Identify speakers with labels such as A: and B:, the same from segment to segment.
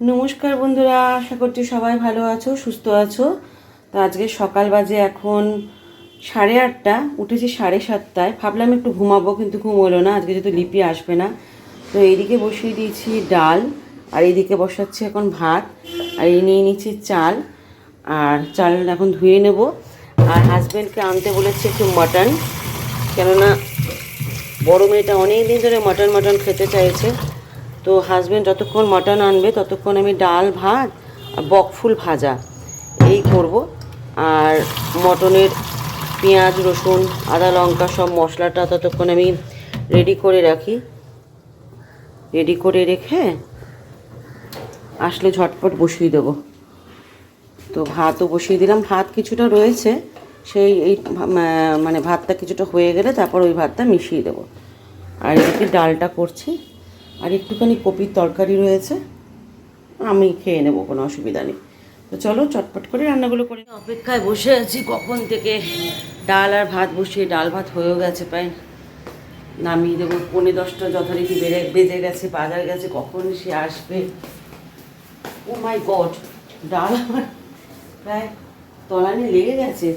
A: নমস্কার বন্ধুরা, আশা করছি সবাই ভালো আছো, সুস্থ আছো। তো আজকে সকাল বাজে এখন সাড়ে আটটা, উঠেছি সাড়ে সাতটায়। ভাবলাম একটু ঘুমাবো, কিন্তু ঘুম হলো না, আজকে যেহেতু লিপি আসবে না। তো এইদিকে বসিয়ে দিয়েছি ডাল, আর এইদিকে বসাচ্ছি এখন ভাত, আর এই নিয়ে নিচ্ছি চাল, আর চাল এখন ধুয়ে নেব। আর হাজব্যান্ডকে আনতে বলেছি একটু মাটন কেননা বড় মেয়েটা অনেক দিন ধরে মাটন মাটন খেতে চাইছে। তো হাজব্যান্ড যতক্ষণ মটন আনবে, ততক্ষণ আমি ডাল, ভাত আর বকফুল ভাজা। এই করব। আর মটনের পেঁয়াজ, রসুন, আদা, লঙ্কা সব মশলাটা ততক্ষণ আমি রেডি করে রাখি। রেডি করে রেখে আসলে ঝটপট বসিয়ে দেবো। তো ভাতও বসিয়ে দিলাম। ভাত কিছুটা রয়েছে। সেই এই মানে ভাতটা কিছুটা হয়ে গেলে তারপর ওই ভাতটা মিশিয়ে দেবো। আর এদিকে ডালটা করছি। আর একটুখানি কপির তরকারি রয়েছে, আমি খেয়ে নেব, কোনো অসুবিধা নেই। তো চলো চটপট করে রান্নাগুলো করে অপেক্ষায় বসে আছি কখন থেকে। ডাল আর ভাত বসিয়ে, ডাল ভাত হয়েও গেছে প্রায়। নামিয়ে দেবো। পৌনে দশটা যথারীতি বেড়ে, বেজে গেছে, বাজার গেছে, কখন সে আসবে? ও মাই গড, ডাল আমার প্রায় তলানি লেগে গেছে।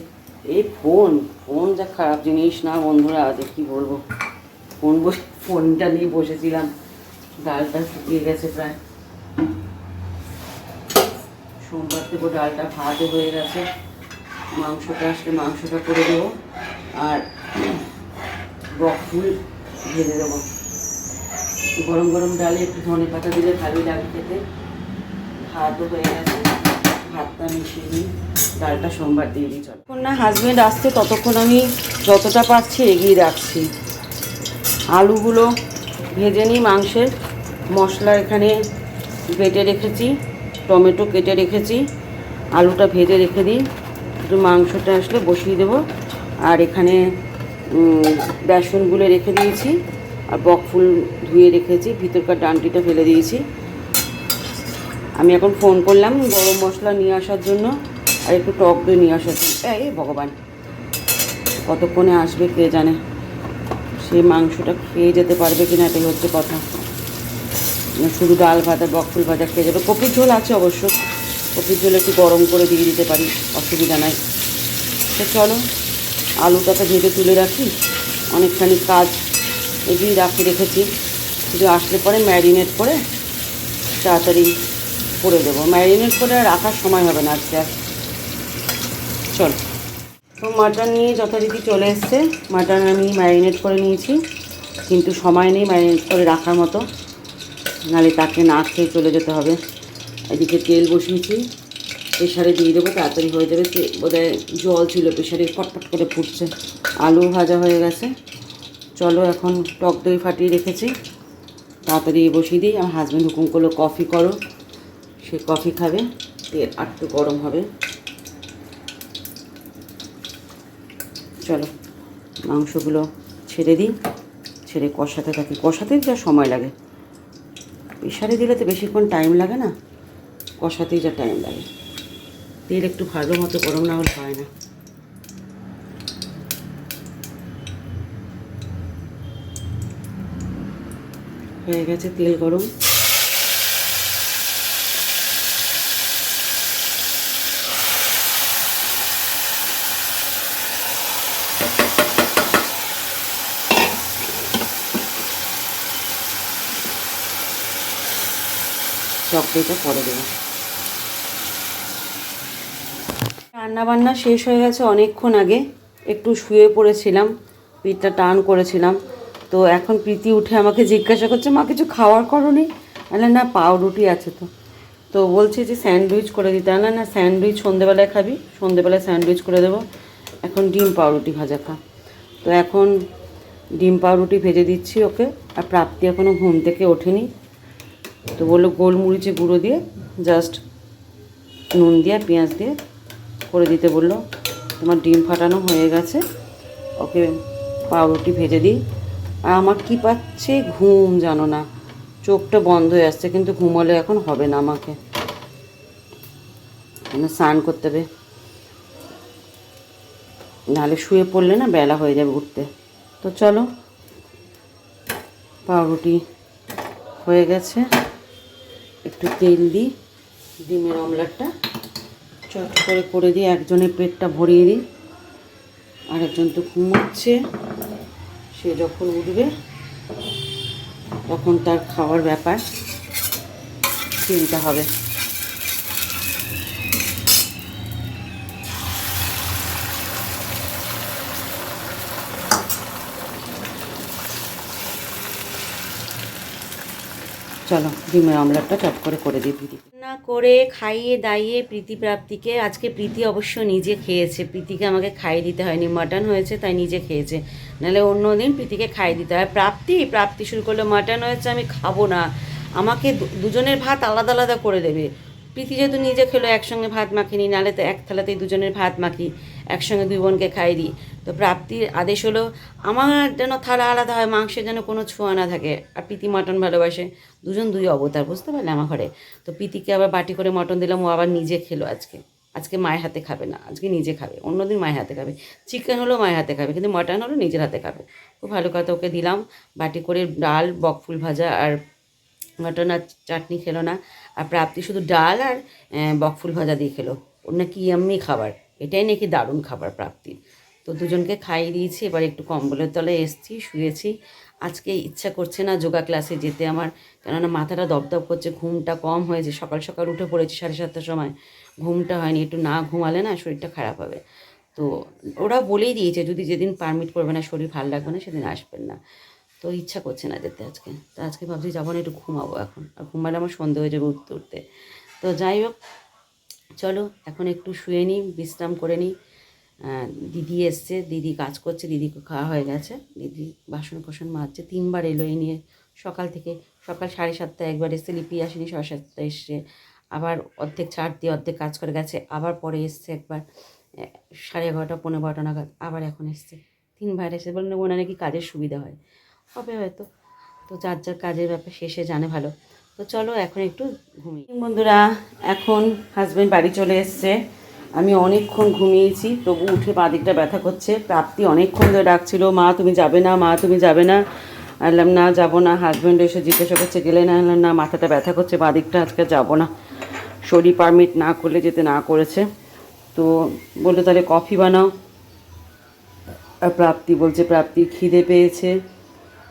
A: এই ফোন ফোন যা খারাপ জিনিস না বন্ধুরা কি বলব? ফোন বসে, ফোনটা নিয়ে বসেছিলাম। ডালটা শুকিয়ে গেছে প্রায়। সোমবার থেকে ডালটা ভাতও হয়ে গেছে। মাংসটা আসলে মাংসটা করে দেবো। আর বকফুল ভেজে দেবো। গরম গরম ডালে একটু ধনে পাতা দিলে ভালোই লাগে খেতে। ভাতও হয়ে গেছে। ভাতটা মিশিয়ে নিই। ডালটা সোমবার দিয়ে দিই যতক্ষণ না হাজব্যান্ড আসছে, ততক্ষণ আমি যতটা পারছি এগিয়ে রাখছি আলুগুলো ভেজে নিই মাংসের। মশলা এখানে বেটে রেখেছি টমেটো কেটে রেখেছি আলুটা ভেজে রেখে দিই। একটু মাংসটা আসলে বসিয়ে দেবো। আর এখানে উম, বেসনগুলো রেখে দিয়েছি আর বকফুল ধুয়ে রেখেছি ভিতরকার ডান্টিটা ফেলে দিয়েছি। আমি এখন ফোন করলাম গরম মশলা নিয়ে আসার জন্য আর একটু টক দই নিয়ে আসার জন্য। এই ভগবান কতক্ষণে আসবে কে জানে? সে মাংসটা খেয়ে যেতে পারবে কিনা এটাই হচ্ছে কথা। শুধু ডাল আর বকফুল ভাজা খেয়ে যাবে। কপির ঝোল আছে অবশ্য। কপির ঝোল একটু গরম করে দিয়ে দিতে পারি, অসুবিধা নাই। তো চলো আলুটা তো ভেজে তুলে রাখি। অনেকখানি কাজ এগিয়ে রাখি, রেখেছি। শুধু আসলে পরে ম্যারিনেট করে তাড়াতাড়ি করে দেবো। ম্যারিনেট করে রাখার সময় হবে না আজকে আর। চল। তো মাটন নিয়ে যথারীতি চলে এসছে। মাটন আমি ম্যারিনেট করে নিয়েছি। কিন্তু সময় নেই ম্যারিনেট করে রাখার মতো। নাহলে তাকে না খেয়ে চলে যেতে হবে। এদিকে তেল বসিয়েছি। প্রেশারে দিয়ে দেবো, তাড়াতাড়ি হয়ে যাবে। বোধহয় জল ছিল প্রেশারে ফটফট করে ফুটছে। আলু ভাজা হয়ে গেছে। চলো এখন টক দই ফাটিয়ে রেখেছি। তাড়াতাড়ি বসিয়ে দিই। আমার হাজব্যান্ড হুকুম করল, কফি করো। সে কফি খাবে। তেল একটু গরম হবে। চলো, মাংসগুলো ছেড়ে দিই। ছেড়ে কষাতে থাকি। কষাতে যা সময় লাগে। প্রেশারে দিলে তো বেশিক্ষণ টাইম লাগে না। কষাতেই যা টাইম লাগে। তেল একটু ভালো মতো, গরম না হলে হয় না। হয়ে গেছে তেল গরম। চকলেটটা পরে দেবো। রান্না বান্না শেষ হয়ে গেছে অনেকক্ষণ আগে। একটু শুয়ে পড়েছিলাম, পিঠটা টান করেছিলাম। তো এখন প্রীতি উঠে আমাকে জিজ্ঞাসা করছে, মা, কিছু খাওয়ার করনি? আরে না, পাউরুটি আছে তো। তো বলছে যে, স্যান্ডউইচ করে দিতে। না না, স্যান্ডউইচ সন্ধেবেলায় খাবি, সন্ধেবেলায় স্যান্ডউইচ করে দেবো। এখন ডিম পাউরুটি ভাজা খা। তো এখন ডিম পাউরুটি ভেজে দিচ্ছি ওকে। আর প্রাপ্তি এখনও ঘুম থেকে ওঠেনি। তো বলল গোলমরিচে গুঁড়ো দিয়ে জাস্ট নুন দিয়ে পেঁয়াজ দিয়ে করে দিতে বলল। তোমার ডিম ফাটানো হয়ে গেছে। ওকে পাউরুটি ভেজে দিই। আর আমার কি পাচ্ছে ঘুম জানো না। চোখটা বন্ধ হয়ে আসছে, কিন্তু ঘুমোলে এখন হবে না আমাকে। স্নান করতে হবে। নাহলে শুয়ে পড়লে না বেলা হয়ে যাবে উঠতে। তো চলো, পাউরুটি হয়ে গেছে। একটু তেল দিই, ডিমের অমলেটটা। চট করে করে দিই একজনের পেটটা ভরিয়ে দিই আরেকজন তো ঘুমোচ্ছে। সে যখন উঠবে, তখন তার খাওয়ার ব্যাপার। চিন্তা হবে। চলো, ডিমের অমলেটটা চট করে করে দিই প্রীতি। না করে খাইয়ে দাইয়ে প্রীতি প্রাপ্তিকে, আজকে প্রীতি অবশ্য নিজে খেয়েছে, প্রীতিকে আমাকে খাইয়ে দিতে হয়নি, মাটন হয়েছে তাই নিজে খেয়েছে। নাহলে অন্য দিন প্রীতিকে খাইয়ে দিতে হয়। প্রাপ্তি প্রাপ্তি শুরু করল মাটন হয়েছে, আমি খাব না। আমাকে দুজনের ভাত আলাদা আলাদা করে দেবে। প্রীতি যেহেতু নিজে খেলো, একসঙ্গে ভাত মাখিনি, নাহলে তো এক থালাতেই দুজনের ভাত মাখি, একসঙ্গে দুই বোনকে খাই দিই। তো প্রাপ্তির আদেশ হলো, আমার যেন থালা আলাদা হয়, মাংসের যেন কোনো ছোঁয়া না থাকে। আর প্রীতি মটন ভালোবাসে। দুজন দুই অবতার, বুঝতে পারলে আমার ঘরে। তো প্রীতিকে আবার বাটি করে মটন দিলাম, ও আবার নিজে খেলো আজকে। আজকে মায়ের হাতে খাবে না, আজকে নিজে খাবে। অন্যদিন মায়ের হাতে খাবে। চিকেন হলো মায়ের হাতে খাবে, কিন্তু মটন হলো নিজের হাতে খাবে। খুব ভালো কথা ওকে দিলাম। বাটি করে ডাল বকফুল ভাজা আর মটন আর চাটনি খেলো না। আর প্রাপ্তি শুধু ডাল আর বকফুল ভাজা দিয়ে খেলো। ওর নাকি ইয়াম্মি খাবার। এটাই নাকি দারুণ খাবার প্রাপ্তি তো দুজনকে খাইয়ে দিয়েছি, এবার একটু কম্বলের তলে এসছি, শুয়েছি। আজকে ইচ্ছা করছে না যোগা ক্লাসে যেতে আমার, কেননা মাথাটা দপদপ করছে, ঘুমটা কম হয়েছে, সকাল সকাল উঠে পড়েছি সাড়ে সাতটার সময়। ঘুমটা হয়নি, একটু না ঘুমালে না শরীরটা খারাপ হবে। তো ওরা বলেই দিয়েছে, যদি যেদিন পারমিট করবে না, শরীর ভালো লাগবে না, সেদিন আসবেন না। তো ইচ্ছা করছে না যেতে আজকে। তো আজকে ভাবছি যাব না, একটু ঘুমাবো এখন। আর ঘুমালে আমার সন্ধে হয়ে যাবে উঠতে উঠতে। তো যাই হোক, চলো এখন একটু শুয়ে নিই, বিশ্রাম করে নিই। দিদি এসছে, দিদি কাজ করছে দিদিকে খাওয়া হয়ে গেছে, দিদি বাসন কোসন মাজছে, তিনবার এলো এই নিয়ে। সকাল থেকে, সকাল সাড়ে সাতটায় একবার এসছে, লিপি আসেনি, সাড়ে সাতটায় এসছে। আবার অর্ধেক ছাড় দিয়ে অর্ধেক কাজ করে গেছে, আবার পরে এসছে একবার সাড়ে এগারোটা, পনেরো বারোটা নাগাদ, আবার এখন এসছে। তিনবার এসে বললেন ওনার নাকি কাজের সুবিধা হয়। হবে হয়তো। তো যার যার কাজের ব্যাপার শেষে জানে ভালো। তো চলো এখন একটু ঘুমিয়ে। বন্ধুরা, এখন হাজব্যান্ড বাড়ি চলে এসছে। আমি অনেকক্ষণ ঘুমিয়েছি, তবু উঠে পা দিকটা ব্যথা করছে। প্রাপ্তি অনেকক্ষণ ধরে ডাকছিল, মা, তুমি যাবে না, মা, তুমি যাবে না। আনলাম, না, যাব না। হাজব্যান্ড এসে জিজ্ঞাসা করছে, গেলে না? আনলাম, না, মাথাটা ব্যথা করছে, পা দিকটা আজকে যাব না। শরীর পারমিট না করলে যেতে না করেছে। তো বলল, তাহলে কফি বানাও। আর প্রাপ্তি বলছে, প্রাপ্তি খিদে পেয়েছে।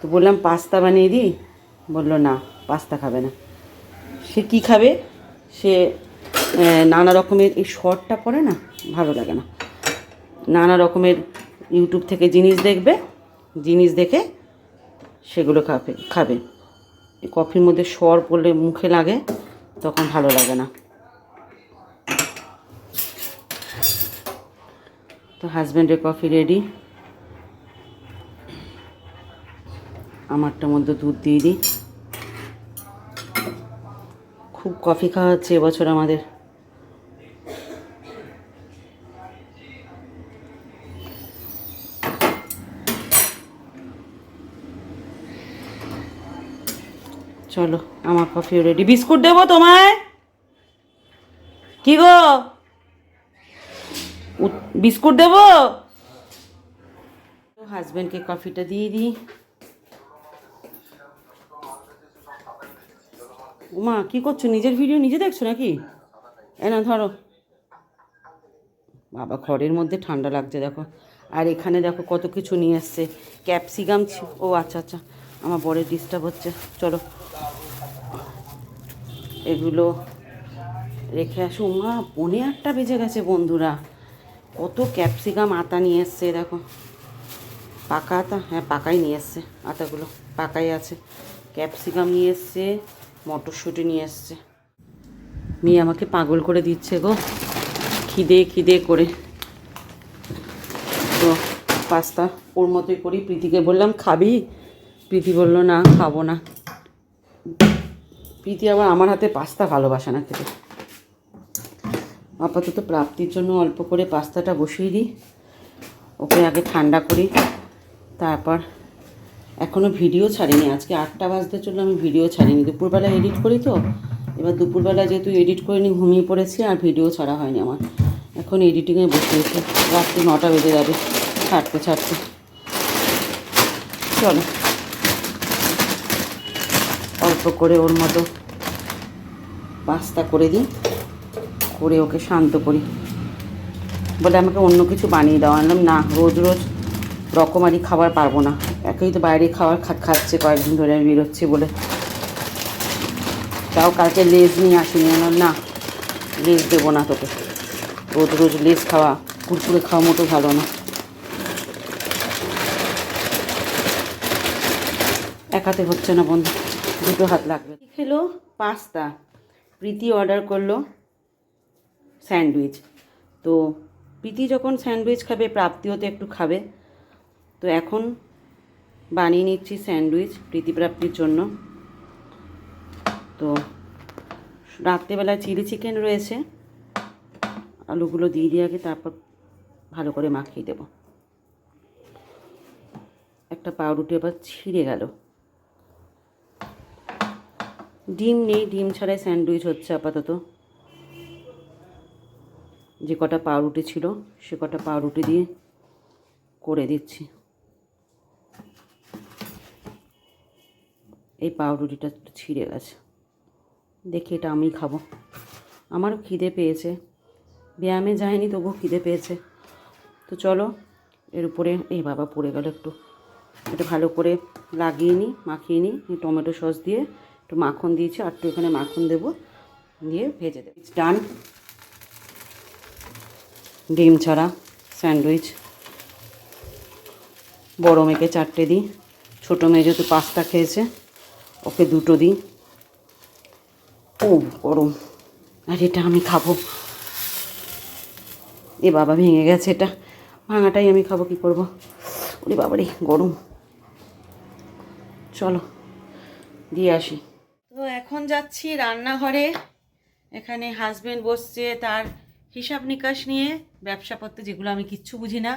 A: তো বললাম, পাস্তা বানিয়ে দিই? বলল, না, পাস্তা খাবে না। সে কি খাবে? সে নানা রকমের এই শর্টটা পরে না ভালো লাগে না। নানা রকমের ইউটিউব থেকে জিনিস দেখবে, জিনিস দেখে সেগুলো খাবে খাবে। কফির মধ্যে সর পড়লে মুখে লাগে, তখন ভালো লাগে না। তো হাজব্যান্ডের কফি রেডি। আমারটার মধ্যে দুধ দিয়ে দিই। খুব কফি খাওয়া হচ্ছে এবছর আমাদের। চলো, আমার কফি রেডি বিস্কুট দেবো তোমায়? কি গো? বিস্কুট দেবো? হাজব্যান্ডকে কফিটা দিয়ে দিই। মা কি করছ? নিজের ভিডিও নিজে দেখছ নাকি? না, ধরো। বাবা, ঘরের মধ্যে ঠান্ডা লাগছে, দেখো। আর এখানে দেখো কত কিছু নিয়ে এসছে ক্যাপসিকাম ও আচ্ছা আচ্ছা। আমার বরের ডিস্টার্ব হচ্ছে। চলো। এগুলো রেখে আসো। উমা, পনে আটটা বেজে গেছে বন্ধুরা। কত ক্যাপসিকাম আতা নিয়ে এসছে, দেখো। পাকা আতা? হ্যাঁ পাকাই নিয়ে এসছে আতাগুলো। পাকাই আছে। ক্যাপসিকাম নিয়ে এসছে, মটরশুঁটি নিয়ে এসছে। মেয়ে আমাকে পাগল করে দিচ্ছে গো। খিদে খিদে করে। তো পাস্তা ওর মতোই করি। প্রীতিকে বললাম, খাবি? প্রীতি বলল, না, খাব না। প্রীতি আবার আমার হাতে পাস্তা ভালোবাসে না খেতে। আপাতত প্রাপ্তির জন্য অল্প করে পাস্তাটা বসিয়ে দিই। ওকে আগে ঠান্ডা করি। তারপর এখনও ভিডিও ছাড়িনি। আজকে আটটা বাজতে চলল, আমি ভিডিও ছাড়িনি। দুপুরবেলা এডিট করি তো। এবার দুপুরবেলা যেহেতু এডিট করে করিনি, ঘুমিয়ে পড়েছি আর ভিডিও ছাড়া হয়নি আমার। এখন এডিটিংয়ে বসিয়েছি। রাত্রি নটা বেজে যাবে। ছাড়তে ছাড়তে। চলো। অল্প করে ওর মতো পাস্তা করে দিই, করে ওকে শান্ত করি। বলে আমাকে অন্য কিছু বানিয়ে দাও। আনলাম না, রোজ রোজ রকমারি খাবার পারব না। একেই তো বাইরে খাবার খাচ্ছে কয়েকদিন ধরে বেরোচ্ছি বলে। তাও কালকে লেজ নিয়ে আসিনি। না, লেজ দেবো না তোকে। রোজ রোজ লেজ খাওয়া, কুরকুরে খাওয়া মোটেও ভালো না। একাতে হচ্ছে না বন্ধু। দুটো হাত লাগবে। খেলো? পাস্তা। প্রীতি অর্ডার করল স্যান্ডউইচ। তো প্রীতি যখন স্যান্ডউইচ খাবে, প্রাপ্তিও তো একটু খাবে। তো এখন বানিয়ে নিচ্ছি স্যান্ডউইচ প্রীতি প্রাপ্তির জন্য। তো রাত্রেবেলা চিলি চিকেন রয়েছে। আলুগুলো দিয়ে দিয়ে আগে তারপর ভালো করে মাখিয়ে দেবো। একটা পাউরুটি আবার ছিঁড়ে গেল। ডিম নেই, ডিম ছাড়াই স্যান্ডউইচ হচ্ছে আপাতত। যে কটা পাউরুটি ছিল, সে কটা পাউরুটি দিয়ে করে দিচ্ছি। এই পাউরুটিটা ছিঁড়ে গেছে। দেখি এটা আমি খাব। আমারও খিদে পেয়েছে। ব্যায়ামে যায়নি, তবুও খিদে পেয়েছে। তো চলো, এর উপরে এই বাবা পড়ে গেল একটু। এটা ভালো করে লাগিয়ে নিই মাখিয়ে নিই টমেটো সস দিয়ে। একটু মাখন দিয়েছি, আর একটু এখানে মাখন দেবো। দিয়ে ভেজে দেবো। ডান ডিম ছাড়া স্যান্ডউইচ। বড় মেয়েকে চারটে দিই। ছোটো মেয়ে যেহেতু পাস্তা খেয়েছে, ওকে দুটো দিই। ও গরম। আর এটা আমি খাব। এ বাবা ভেঙে গেছে এটা। ভাঙাটাই আমি খাব, কি করব? ওরে বাবারে, গরম। চলো, দিয়ে আসি। যাচ্ছি রান্নাঘরে। এখানে হাজবেন্ড বসছে তার হিসাব নিকাশ নিয়ে ব্যবসাপত্র যেগুলো আমি কিচ্ছু বুঝি না।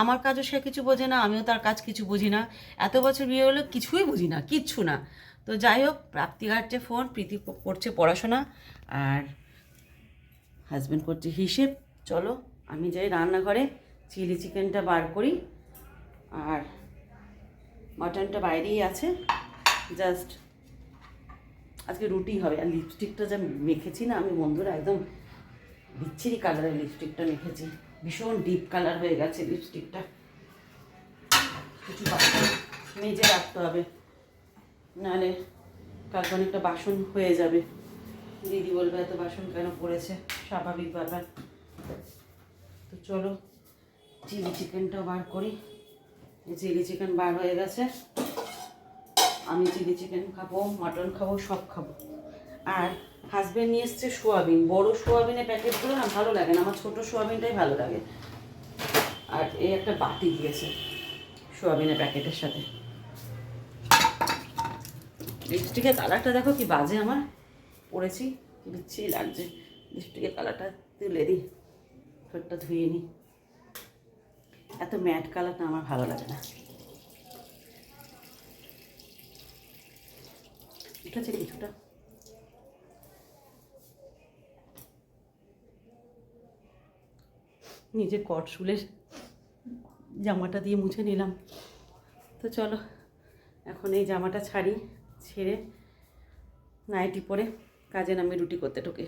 A: আমার কাজও সে কিছু বোঝে না, আমিও তার কাজ কিছু বুঝি না। এত বছর বিয়ে হলো, কিছুই বুঝি না, কিচ্ছু না। তো যাই হোক, প্রাপ্তি ঘাটছে ফোন প্রীতি করছে পড়াশোনা আর হাজব্যান্ড করছে হিসেব। চলো, আমি যাই রান্নাঘরে চিলি চিকেনটা বার করি। আর মাটনটা বাইরেই আছে জাস্ট আজকে রুটি হবে। আর লিপস্টিকটা যা মেখেছি না, আমি বন্ধুরা একদম বিচ্ছিরি কালারের লিপস্টিকটা মেখেছি। ভীষণ ডিপ কালার হয়ে গেছে লিপস্টিকটা কিছু মেজে রাখতে হবে। নাহলে কালকে অনেকটা বাসন হয়ে যাবে। দিদি বলবে, এত বাসন কেন পড়েছে? স্বাভাবিক ব্যাপার। তো চলো, চিলি চিকেনটাও বার করি। চিলি চিকেন বার হয়ে গেছে। আমি চিলি চিকেন খাব মটন খাব, সব খাব। আর হাজবেন্ড নিয়ে এসছে সোয়াবিন। বড় সোয়াবিনের প্যাকেটগুলো না ভালো লাগে না, আমার ছোটো সোয়াবিনটাই ভালো লাগে। আর এই একটা বাটি দিয়েছে সোয়াবিনের প্যাকেটের সাথে। লিপস্টিকের কালারটা দেখো কি বাজে আমার। পড়েছি কি বিচ্ছিরি লাগছে। লিপস্টিকের কালারটা তুলে দিই ঠোঁটটা ধুয়ে নিই। এত ম্যাট কালারটা আমার ভালো লাগে না। উঠেছে কিছুটা। নিজের কট শুলের জামাটা দিয়ে মুছে নিলাম। তো চলো, এখন এই জামাটা ছাড়ি, ছেড়ে নাইটি পরে কাজে নামে রুটি করতে ঢোকে।